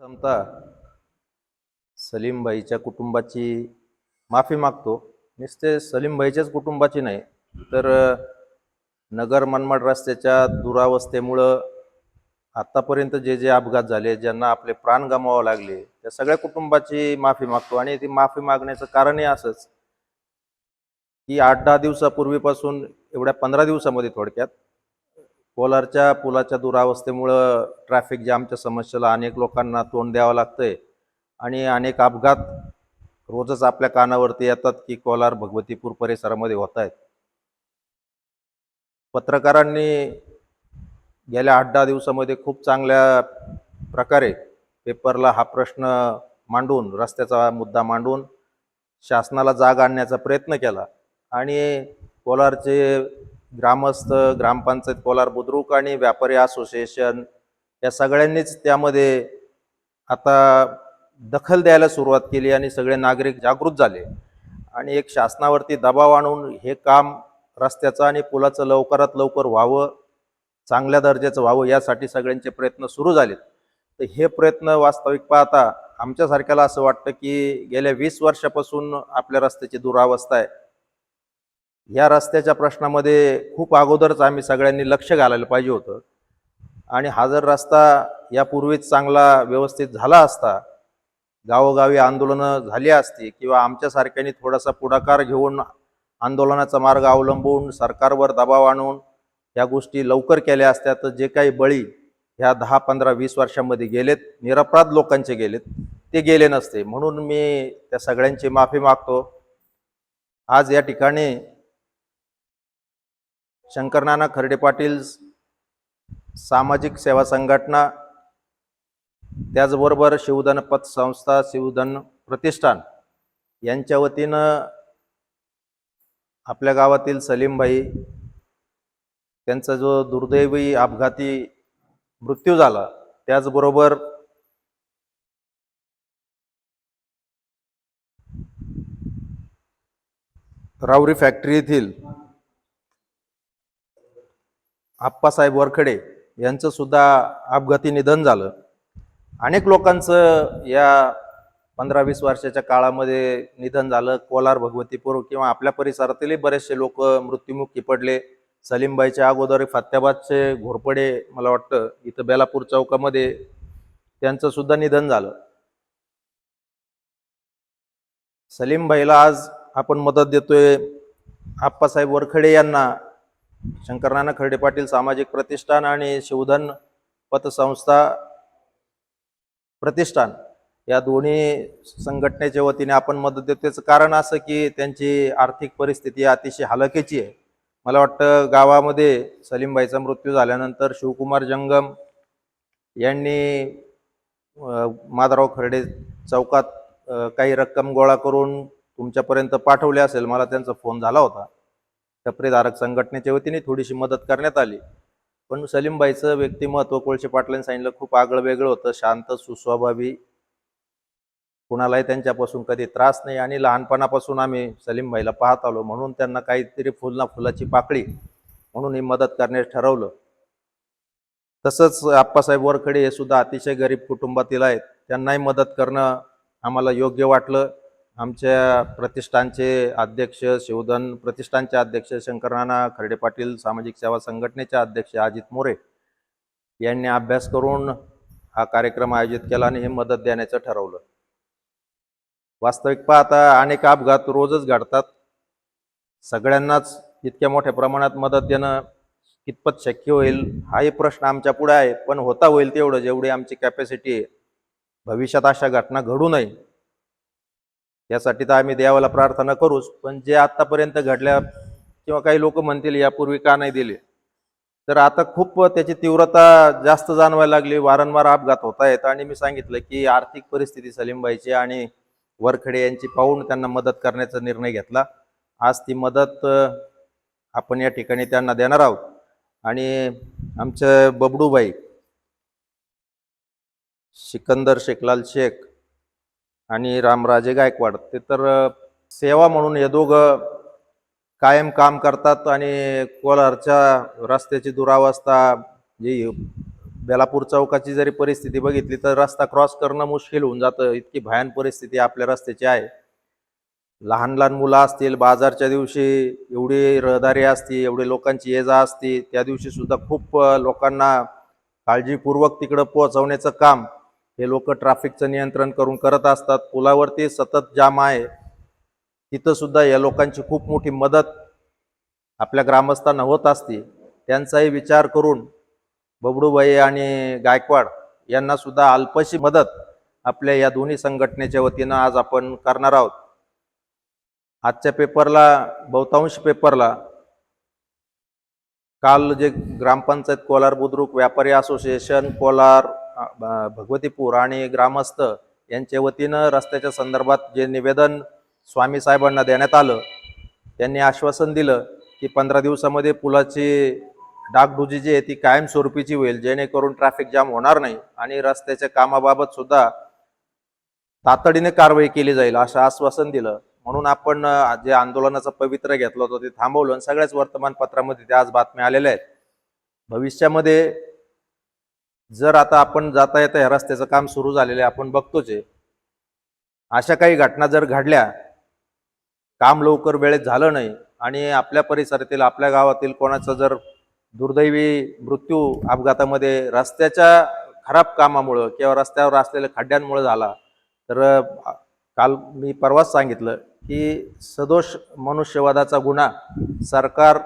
प्रथमतः सलीमबाईच्या कुटुंबाची माफी मागतो. नुसते सलीमबाईच्याच कुटुंबाची नाही तर नगर मनमाड रस्त्याच्या दुरावस्थेमुळं आत्तापर्यंत जे जे अपघात झाले ज्यांना आपले प्राण गमावावे लागले त्या सगळ्या कुटुंबाची माफी मागतो. आणि ती माफी मागण्याचं कारणही असंच की आठ दहा दिवसापूर्वीपासून एवढ्या पंधरा दिवसामध्ये थोडक्यात कोलारच्या पुलाच्या दुरावस्थेमुळं ट्रॅफिक जामच्या समस्येला अनेक लोकांना तोंड द्यावं लागतंय. आणि अनेक अपघात रोजच आपल्या कानावरती येतात की कोलार भगवतीपूर परिसरामध्ये होत आहेत पत्रकारांनी गेल्या आठ दहा दिवसामध्ये खूप चांगल्या प्रकारे पेपरला हा प्रश्न मांडून रस्त्याचा मुद्दा मांडून शासनाला जाग आणण्याचा प्रयत्न केला. आणि कोलारचे ग्रामस्थ ग्रामपंचायत कोलार बुद्रुक आणि व्यापारी असोसिएशन या सगळ्यांनीच त्यामध्ये आता दखल द्यायला सुरुवात केली आणि सगळे नागरिक जागृत झाले. आणि एक शासनावरती दबाव आणून हे काम रस्त्याचं आणि पुलाचं लवकरात लवकर व्हावं चांगल्या दर्जाचं व्हावं यासाठी सगळ्यांचे प्रयत्न सुरू झालेत. तर हे प्रयत्न वास्तविक पाहता आमच्यासारख्याला असं वाटतं की गेल्या वीस वर्षापासून आपल्या रस्त्याची दुरावस्था आहे. या रस्त्याच्या प्रश्नामध्ये खूप अगोदरच आम्ही सगळ्यांनी लक्ष घालायला पाहिजे होतं. आणि हा जर रस्ता यापूर्वीच चांगला व्यवस्थित झाला असता गावोगावी आंदोलनं झाली असती किंवा आमच्यासारख्यांनी थोडासा पुढाकार घेऊन आंदोलनाचा मार्ग अवलंबून सरकारवर दबाव आणून या गोष्टी लवकर केल्या असत्या तर जे काही बळी ह्या दहा पंधरा वीस वर्षामध्ये गेलेत निरपराध लोकांचे गेलेत ते गेले नसते. म्हणून मी त्या सगळ्यांची माफी मागतो. आज या ठिकाणी शंकरनाना खर्डे पाटील सामाजिक सेवा संघटना त्याचबरोबर शिवधन पतसंस्था शिवधन प्रतिष्ठान यांच्या वतीनं आपल्या गावातील सलीमभाई त्यांचा जो दुर्दैवी अपघाती मृत्यू झाला त्याचबरोबर रावरी फॅक्टरी येथील आप्पासाहेब वरखडे यांचं सुद्धा अपघाती निधन झालं. अनेक लोकांचं या पंधरा वीस वर्षाच्या काळामध्ये निधन झालं. कोलार भगवतीपूर किंवा आपल्या परिसरातीलही बरेचसे लोक मृत्युमुखी पडले. सलीमबाईच्या अगोदर फत्याबादचे घोरपडे मला वाटतं इथं बेलापूर चौकामध्ये त्यांचं सुद्धा निधन झालं. सलीमबाईला आज आपण मदत देतोय. आप्पासाहेब वरखडे यांना शंकरनाना खर्डे पाटील सामाजिक प्रतिष्ठान आणि शिवधन पतसंस्था प्रतिष्ठान या दोन्ही संघटनेच्या वतीने आपण मदत देतो. त्याचं कारण असं की त्यांची आर्थिक परिस्थिती अतिशय हलकेची आहे. मला वाटतं गावामध्ये सलीमबाईचा मृत्यू झाल्यानंतर शिवकुमार जंगम यांनी माधवराव खर्डे चौकात काही रक्कम गोळा करून तुमच्यापर्यंत पाठवले असेल मला त्यांचा फोन झाला होता. टपरीधारक संघटनेच्या वतीने थोडीशी मदत करण्यात आली. पण सलीमबाईचं व्यक्तिमत्व कोळशे पाटलांनी सांगितलं खूप आगळं वेगळं होतं शांत सुस्वभावी. कुणालाही त्यांच्यापासून कधी त्रास नाही आणि लहानपणापासून आम्ही सलीमबाईला पाहत आलो म्हणून त्यांना काहीतरी फुलना फुलाची पाकळी म्हणून ही मदत करण्यास ठरवलं. तसंच आप्पासाहेब वरखडे हे सुद्धा अतिशय गरीब कुटुंबातील आहेत. त्यांनाही मदत करणं आम्हाला योग्य वाटलं. आमच्या प्रतिष्ठानचे अध्यक्ष शिवधन प्रतिष्ठानचे अध्यक्ष शंकरनाना खर्डे पाटील सामाजिक सेवा संघटनेचे अध्यक्ष अजित मोरे यांनी अभ्यास करून हा कार्यक्रम आयोजित केला आणि हे मदत देण्याचं ठरवलं. वास्तविक पाहता अनेक अपघात रोजच घडतात. सगळ्यांनाच इतक्या मोठ्या प्रमाणात मदत देणं कितपत शक्य होईल हाही प्रश्न आमच्या पुढे आहे. पण होता होईल तेवढं जेवढी आमची कॅपॅसिटी आहे. भविष्यात अशा घटना घडू नये. यासाठी तर आम्ही देवाला प्रार्थना करूच पण जे आतापर्यंत घडल्या किंवा काही लोक म्हणतील यापूर्वी का नाही दिले. तर आता खूप त्याची तीव्रता जास्त जाणवायला लागली वारंवार अपघात होत आहेत. आणि मी सांगितलं की आर्थिक परिस्थिती सलीमबाईची आणि वरखडे यांची पाहून त्यांना मदत करण्याचा निर्णय घेतला. आज ती मदत आपण या ठिकाणी त्यांना देणार आहोत. आणि आमचं बबडूबाई सिकंदर शेखलाल शेख आणि रामराजे गायकवाड ते तर सेवा म्हणून हे दोघं कायम काम करतात आणि कोलारच्या रस्त्याची दुरावस्था जी बेलापूर चौकाची जरी परिस्थिती बघितली तर रस्ता क्रॉस करणं मुश्किल होऊन जातं. इतकी भयान परिस्थिती आपल्या रस्त्याची आहे. लहान लहान मुलं असतील बाजारच्या दिवशी एवढी रहदारी असती एवढी लोकांची ये जा असती त्या दिवशी सुद्धा खूप लोकांना काळजीपूर्वक तिकडं पोहोचवण्याचं काम हे लोक ट्रॅफिकचं नियंत्रण करून करत असतात. पुलावरती सतत जाम आहे. तिथं सुद्धा या लोकांची खूप मोठी मदत आपल्या ग्रामस्थांना होत असते. त्यांचाही विचार करून बबडूबाई आणि गायकवाड यांनासुद्धा अल्पशी मदत आपल्या या दोन्ही संघटनेच्या वतीनं आज आपण करणार आहोत. आजच्या पेपरला बहुतांश पेपरला काल जे ग्रामपंचायत कोलार बुद्रुक व्यापारी असोसिएशन कोलार भगवती ब- भगवतीपूर आणि ग्रामस्थ यांच्या वतीनं रस्त्याच्या संदर्भात जे निवेदन स्वामी साहेबांना देण्यात आलं त्यांनी आश्वासन दिलं की पंधरा दिवसामध्ये पुलाची डागडुजी जी आहे ती कायमस्वरूपीची होईल जेणेकरून ट्रॅफिक जाम होणार नाही आणि रस्त्याच्या कामाबाबत सुद्धा तातडीने कारवाई केली जाईल असं आश्वासन दिलं. म्हणून आपण जे आंदोलनाचं पवित्र घेतलं होतं ते थांबवलं आणि सगळ्याच वर्तमानपत्रामध्ये त्या आज बातम्या आलेल्या आहेत. भविष्यामध्ये जर आता आपण जाता येता या रस्त्याचं काम सुरू झालेलं आहे आपण बघतोच आहे. अशा काही घटना जर घडल्या काम लवकर वेळेत झालं नाही आणि आपल्या परिसरातील आपल्या गावातील कोणाचा जर दुर्दैवी मृत्यू अपघातामध्ये रस्त्याच्या खराब कामामुळं किंवा रस्त्यावर असलेल्या खड्ड्यांमुळे झाला तर काल मी परवाच सांगितलं की सदोष मनुष्यवादाचा गुन्हा सरकार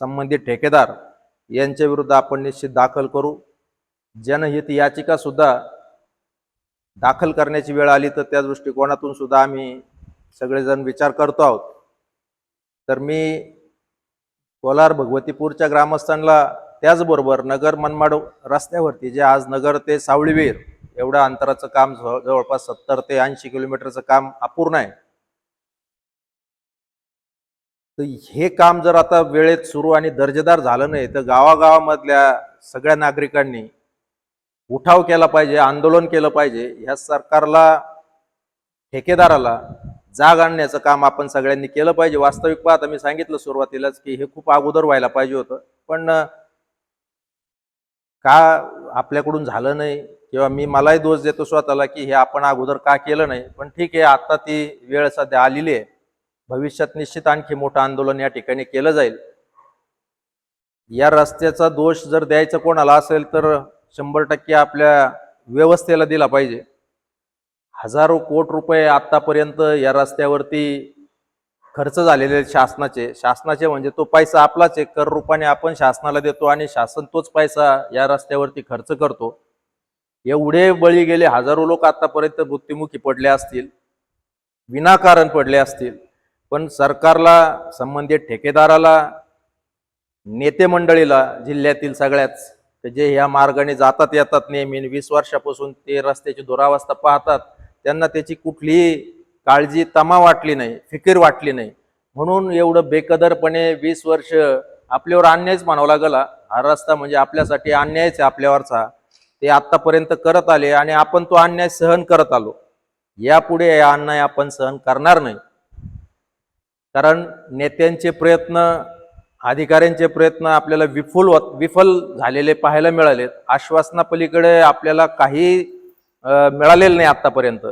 संबंधित ठेकेदार यांच्या विरुद्ध आपण निश्चित दाखल करू. जनहित याचिका सुद्धा दाखल करण्याची वेळ आली तर त्या दृष्टिकोनातून सुद्धा आम्ही सगळेजण विचार करतो आहोत. तर मी कोलार भगवतीपूरच्या ग्रामस्थांना त्याचबरोबर नगर मनमाड रस्त्यावरती जे आज नगर ते सावळीवीर एवढ्या अंतराचं काम जवळ- जवळपास सत्तर ते ऐंशी किलोमीटरचं काम अपूर्ण आहे. तर हे काम जर आता वेळेत सुरू आणि दर्जेदार झालं नाही तर गावागावामधल्या सगळ्या नागरिकांनी उठाव केला पाहिजे आंदोलन केलं पाहिजे ह्या सरकारला ठेकेदाराला जाग आणण्याचं काम आपण सगळ्यांनी केलं पाहिजे. वास्तविक पाहता मी सांगितलं सुरुवातीलाच की हे खूप अगोदर व्हायला पाहिजे होतं. पण का आपल्याकडून झालं नाही? किंवा मी मलाही दोष देतो स्वतःला की हे आपण अगोदर का केलं नाही? पण ठीक आहे आता ती वेळ सध्या आलेली आहे. भविष्यात निश्चित आणखी मोठं आंदोलन या ठिकाणी केलं जाईल. या रस्त्याचा दोष जर द्यायचा कोणाला असेल तर शंभर टक्के आपल्या व्यवस्थेला दिला पाहिजे. हजारो कोट रुपये आत्तापर्यंत या रस्त्यावरती खर्च झालेले आहेत शासनाचे. शासनाचे म्हणजे तो पैसा आपलाच आहे. कर रूपाने आपण शासनाला देतो आणि शासन तोच पैसा या रस्त्यावरती खर्च करतो. एवढे बळी गेले हजारो लोक आतापर्यंत मृत्युमुखी पडले असतील विनाकारण पडले असतील. पण सरकारला संबंधित ठेकेदाराला नेते मंडळीला जिल्ह्यातील सगळ्याच जे ह्या मार्गाने जातात येतात नेहमी वीस वर्षापासून ते रस्त्याची दुरावस्था पाहतात त्यांना त्याची कुठलीही काळजी तमा वाटली नाही फिकीर वाटली नाही. म्हणून एवढं बेकदरपणे वीस वर्ष आपल्यावर अन्यायच म्हणावं लागला हा. रस्ता म्हणजे आपल्यासाठी अन्यायच आहे आपल्यावरचा. ते आत्तापर्यंत करत आले आणि आपण तो अन्याय सहन करत आलो. यापुढे हा अन्याय आपण सहन करणार नाही. कारण नेत्यांचे प्रयत्न अधिकाऱ्यांचे प्रयत्न आपल्याला विफुल होत- विफल झालेले पाहायला मिळालेत. आश्वासनापलीकडे आपल्याला काही मिळालेलं नाही आत्तापर्यंत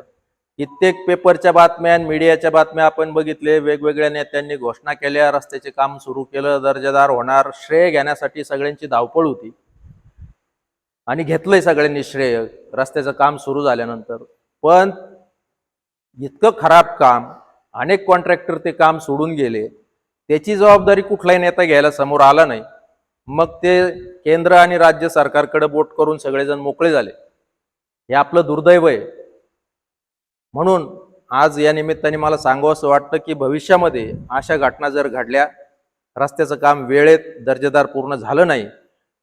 कित्येक पेपरच्या बातम्या आणि मीडियाच्या बातम्या आपण बघितले. वेगवेगळ्या नेत्यांनी घोषणा केल्या. रस्त्याचे काम सुरू केलं. दर्जेदार होणार श्रेय घेण्यासाठी सगळ्यांची धावपळ होती. आणि घेतलंय सगळ्यांनी श्रेय. रस्त्याचं काम सुरू झाल्यानंतर. पण इतकं खराब काम अनेक कॉन्ट्रॅक्टर ते काम सोडून गेले. त्याची जबाबदारी कुठलाही नेता घ्यायला समोर आला नाही. मग ते केंद्र आणि राज्य सरकारकडे बोट करून सगळेजण मोकळे झाले. हे आपलं दुर्दैव आहे. म्हणून आज या निमित्ताने मला सांगावं असं वाटतं की भविष्यामध्ये अशा घटना जर घडल्या रस्त्याचं काम वेळेत दर्जेदार पूर्ण झालं नाही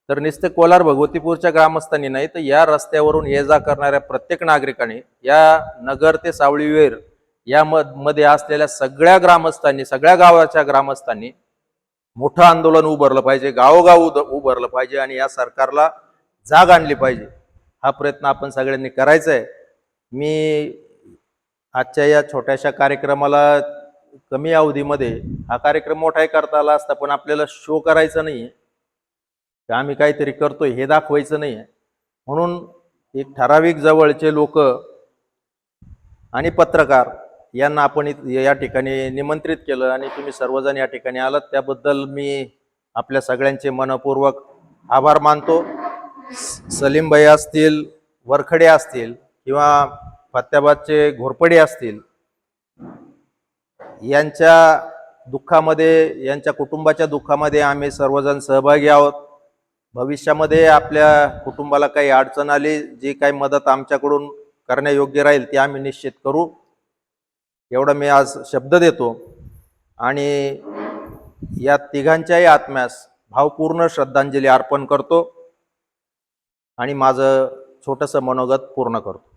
तर नुसतं कोलार भगवतीपूरच्या ग्रामस्थांनी नाही तर या रस्त्यावरून ये जा करणाऱ्या प्रत्येक नागरिकाने या नगर ते सावळीवेर या मध- मध्ये असलेल्या सगळ्या ग्रामस्थांनी सगळ्या गावाच्या ग्रामस्थांनी मोठं आंदोलन उभारलं पाहिजे गावोगाव उद- उभारलं पाहिजे आणि या सरकारला जाग आणली पाहिजे. हा प्रयत्न आपण सगळ्यांनी करायचा आहे मी आजच्या या छोट्याशा कार्यक्रमाला कमी अवधीमध्ये हा कार्यक्रम मोठाही करता आला असता पण आपल्याला शो करायचा नाही आहे आम्ही काहीतरी करतोय हे दाखवायचं नाही आहे म्हणून एक ठराविक जवळचे लोक आणि पत्रकार यांना आपण या ठिकाणी निमंत्रित केलं आणि तुम्ही सर्वजण या ठिकाणी आलात. त्याबद्दल मी आपल्या सगळ्यांचे मनपूर्वक आभार मानतो. स- असतील वरखडे असतील किंवा फत्याबादचे घोरपडे असतील यांच्या दुःखामध्ये यांच्या कुटुंबाच्या दुःखामध्ये आम्ही सर्वजण सहभागी आहोत. भविष्यामध्ये आपल्या कुटुंबाला काही अडचण आली जी काही मदत आमच्याकडून करण्यायोग्य राहील ती आम्ही निश्चित करू. एवढं मी आज शब्द देतो. आणि या तिघांच्याही आत्म्यास भावपूर्ण श्रद्धांजली अर्पण करतो. आणि माझं छोटंसं मनोगत पूर्ण करतो.